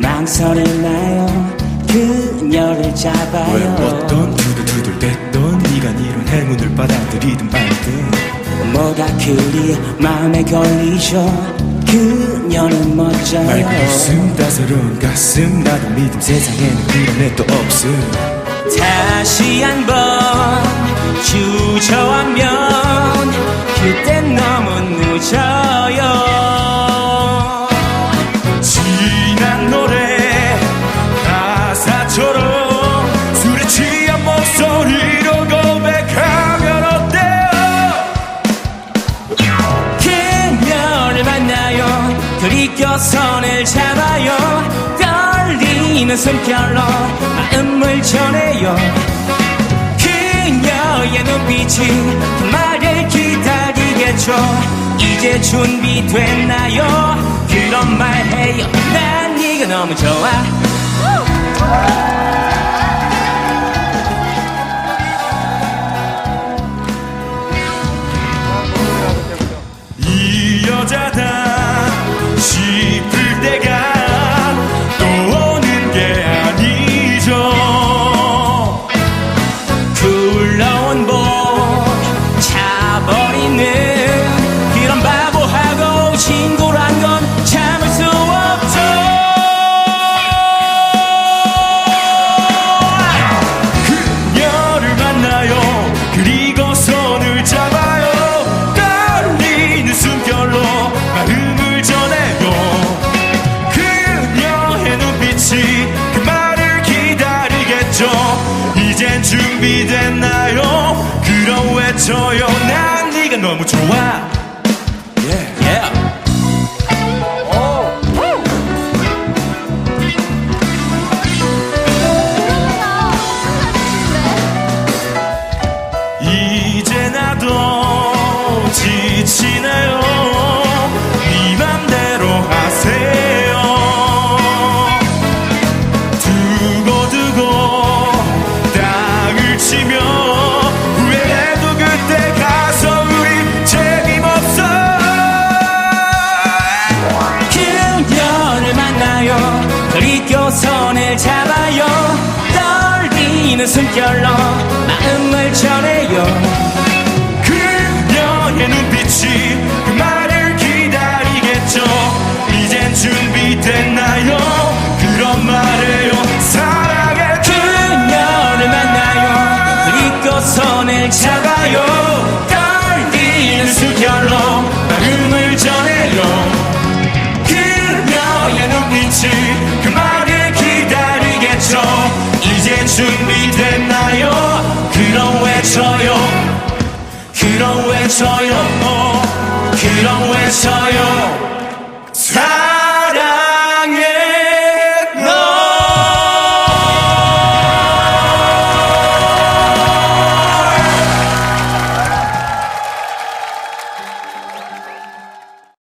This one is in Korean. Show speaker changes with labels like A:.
A: 망설이 나요? 그녀를 잡아요.
B: 왜 어떤 두들두들댔던 네가 이런 행운을 받아들이든 말든.
A: 뭐가 그리 마음에 걸리죠? 그녀는 멋져요.
B: 말고있음 따사로운 가슴 나도 믿음 세상에는 그런 애도 없음.
A: 다시 한번
B: 그리고
A: 손을 잡아요. 떨리는 숨결로 마음을 전해요. 그녀의 눈빛이 그 말을 기다리겠죠. 이제 준비됐나요? 그런 말 해요. 난 네가 너무 좋아
B: 준비됐나요? 그럼 외쳐요. 난 네가 너무 좋아
A: 떨리는 숨결로 마음을 전해요.
B: 그녀의 눈빛이 그 말을 기다리겠죠. 이젠 준비됐나요? 그런 말해요 사랑해
A: 그녀를 만나요. 그리고 손을 잡아요. 떨리는 숨결로 마음을 전해요.
B: 그녀의 눈빛이 준비됐나요? 그럼 외쳐요. 그럼 외쳐요. 그럼 외쳐요